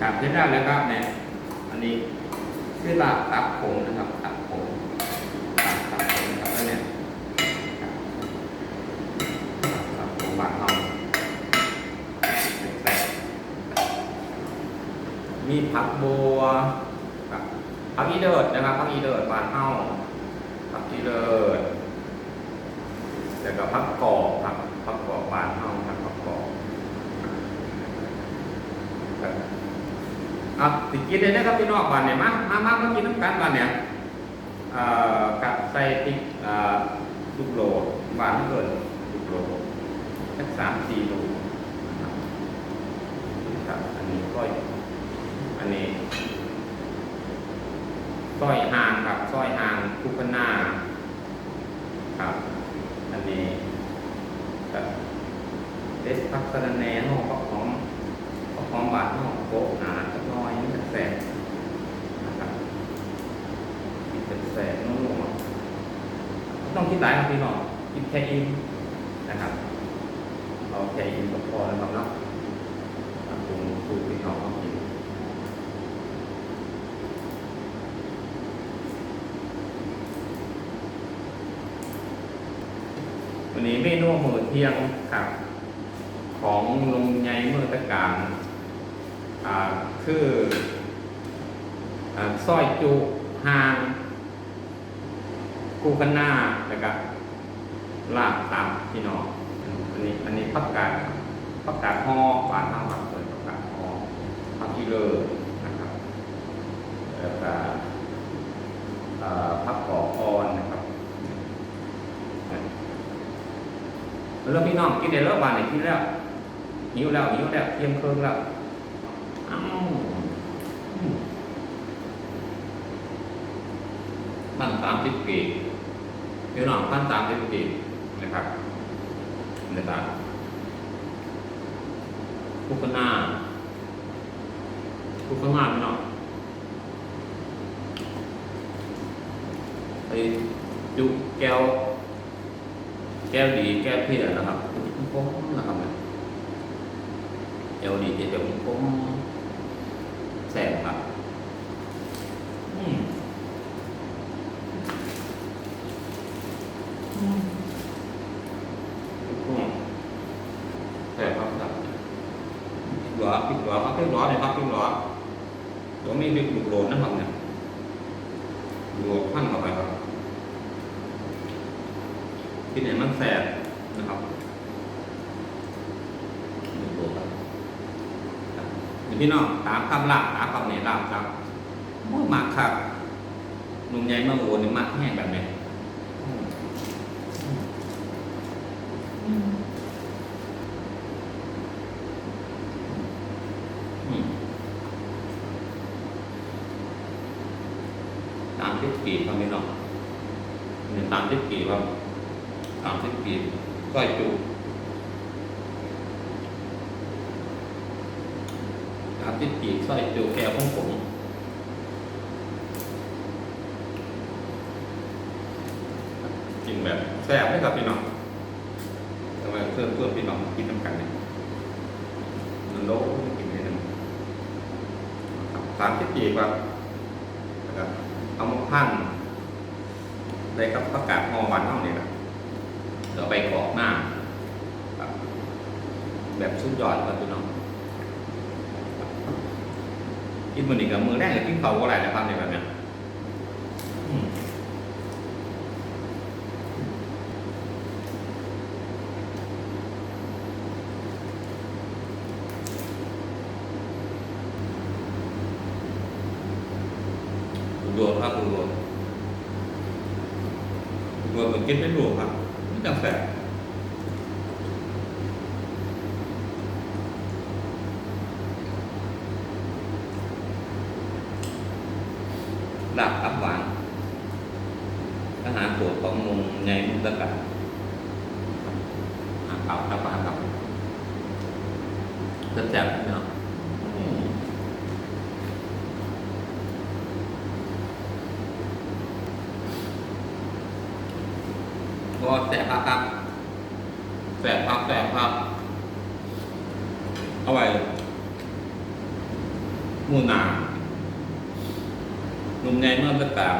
ครับเสร็จแล้แล้วครับเนี่ยอันนี้คือลาบตับผงนะครับตับผงลาบตับผงครับแล้วเนี่ยครับตับผงบางเอาแปลกๆมีผักบัวครับผักอีเดิร์ดนะครับผักอีเดิร์ดบานเฮาผักอีเดิร์ดแล้วก็ผักกอกผักผักกอกบานเฮาผักผักกอกค รับอะสิกินได้นะครับพี่น้องบ้านเนี่ยมามามามากินน้ำกันบ้านเนี่ยกับใส่พริกลูกโลหวานเกินลูกโลสักสามสี่ลูกนะครับอันนี้ก้อยอันนี้ก้อยหางครับก้อยหางคุกนาครับ อันนี้ครับเดสพักสะระแหน่ห้องของเอาความบาดของโกหนาสักหน้อยนี่แสบนะครับกินเป็นแสบนุ่มๆไม่ ต้องคิดหลายครับพี่น้องกินแค่อิ่มนะครับเอาแค่อิ่มก็พอแล้วครับเนาะปรุงสูตรพี่น้องเขากินวันนี้เมนูมื้อเที่ยงครับของลุงใหญ่เมื่อตะการอ่าคืออ่าซอยจุหาง กูกันหน้าแล้วก็ลาบตับพี่น้องอันนี้อันนี้พักกาดพักกาดห่อหวานข้าวผักเปิดพักกาดห่อผักอีเลอร์นะครับแล้วก็พักกออ่อนนะครับแล้วพี่น้องกินได้แล้วบานไหนกินแล้วหิวแล้วหิวแล้วเยี่ยมเครื่องแล้วอ้าวอืมพันสามสิบปี พี่น้องพันสามสิบปีนะครับนะครับคุกหน้าคุกหน้าพี่น้องไปจุแก้ว แก้วดีแก้วเพี้ยนะครับคุ้มนะครับเนี่ยแก้วดีจะคุ้มๆแสบครับอืมอืมแสบครับครับพริกหลอพริกหลอครับพริกหลอเนี่ยครับพริกหลอตัวมีพริกลูกโดนนะ ครับเนี่ยลวกขั้นเข้าไปครับที่ไหนมันแสบนะครับดูครับพี่น้องตามคำลาบตามคำเนี่ยลาบครับมากครับนุ่มใหญ่มาโอ้นี่มากแห้งแบบนี้อืมอืมอืม ตามที่ปีครับพี่น้องเนี่ยตามที่ปีครับสามสิบปีก้อยจูสามสิบปีก้อยจูแก้วของผมกินแบบแซ่บให้กับพี่น้องทำไมเพื่อนเพื่อนพี่น้องกินน้ำกันเนี่ยมันโลกกินให้น้ำสามสิบปีกว่านะครับ เอามาพังได้กับประกาศหอวันเท่านี้แหละเดี๋ยวไปกรอกหน้า แบบสุดยอดครับพี่น้องกินมือหนึ่งกับมือแรกกับกินเขาก็ไรนะครับในแบบเนี้ รวมครับรวมรวมเหมือนกินเป็นรวมครับไม่จังแสบลาบอับหวานอาหารโปรดของมุงในมุตะกันอาหารเก่าครับอาหารเก่าแซ่บๆเนาะอืม ก็แสบครับครับแสบครับแสบครับเอาไว้มูนาหนุ่มในเมื่อประกาศ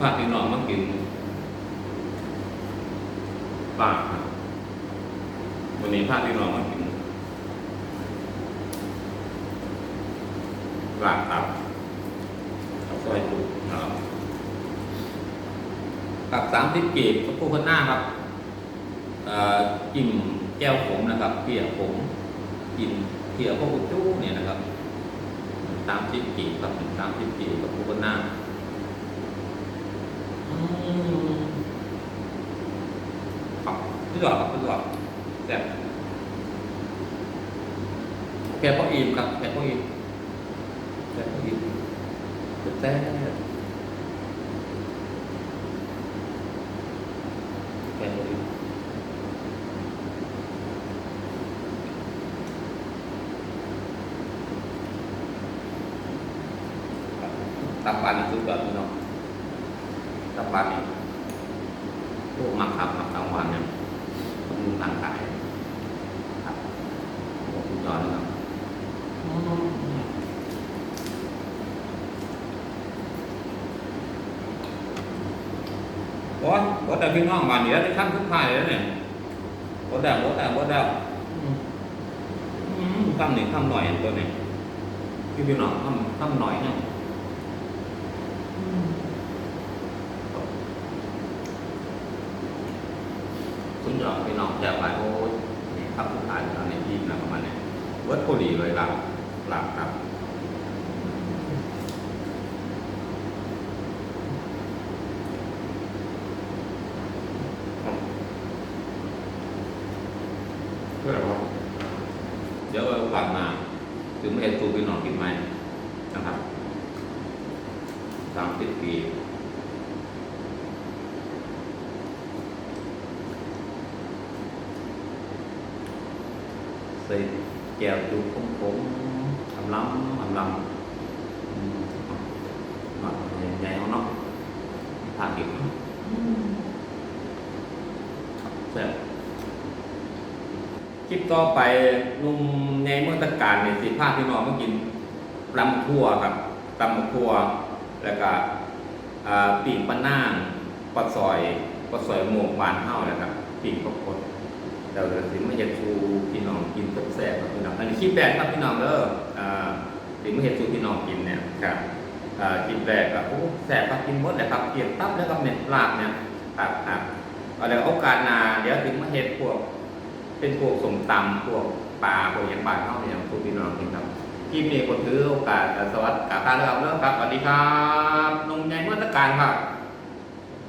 ภาพพี่น้องมากินปากครับวันนี้ภาพพี่น้องมากินหลาบตับเอาซอยจุครับ กับสามสิบกีบกับผู้คนหน้าครับเอ่มแก้วผมนะครับเปียกผมกินเปียกพวกกุจู้เนี่ยนะครับสามสิบกีบครับสามสิบกีบกับผู้คนหน้าอืมครับพี่หลอดครับพี่หลอดแซ่บแกพออิ่มครับแกพออิ่มแกพออิ่มแซ่บแกพออิ่ม ตับปลานี่คือแบบนี้เนาะตับปลานี่พวกมักขับมักกลางวันเนี่ ยบำรุงร่างกายครับโอ้คุณยอดนะครับโอ้ยโอ้แต่พี่น้องบ้านนี้แล้วที่ขั้นทุกท่ายแล้วเนี่ยโอ้แต่โอ้แต่โอ้แต่อืมอืมทำหนึ่งทำหน่อยตัวนี้พี่พี่น้องทำทำหน่อยเนี่ย คุณยอดไปนอกจากไปโอ้ยครับสุดท้ายตอนนี้ยิ้มนะประมาณนี้วิร์ดพอดีเลยหลับหลับครับเพื่ออะไรวะเดี๋ยวเอาผ่านมา ถึงไม่เห็นตูพี่น้องกินไหมนะครับสามสิบปี ใส่แก้วดูผมผมทำล้ำทำล้ำอืมหน่อยใหญ่ๆเอาเนาะทานอีกแซ่บคลิปต่อไปนุ่มในเมื่อตะการเนี่ยสิพาพี่น้องมากินตำทั่วครับตำทั่วแล้วก็อ่าปีกปลาน่างปลาซอยปลาซอยหมวกบานเท่านะครับปีกปลาคด เดี๋ยวเราถึงมาเห็ดชูพี่น้องกินแซ่บๆครับพี่น้องอันนี้คลิปแรกครับพี่น้องเด้ออ่าถึงมาเห็ดชูพี่น้องกินเนี่ยครับอ่าคลิปแรกก็โอ้แซ่บครับกินหมดเลยครับเกี่ยวตับแล้วก็เม็ดลาบเนี่ยครับครับเอาเดี๋ยวโอกาสหน้าเดี๋ยวถึงมาเห็ดพวก เป็นพวกสมตำพวกปลาพวกอย่างปลาเข้าเนี่ยชูพี่น้องกินครับคลิปนี้ก็ถือโอกาสสวัสดีครับเริ่มครับสวัสดีครับนุ่มใหญ่เมื่อตะการครับ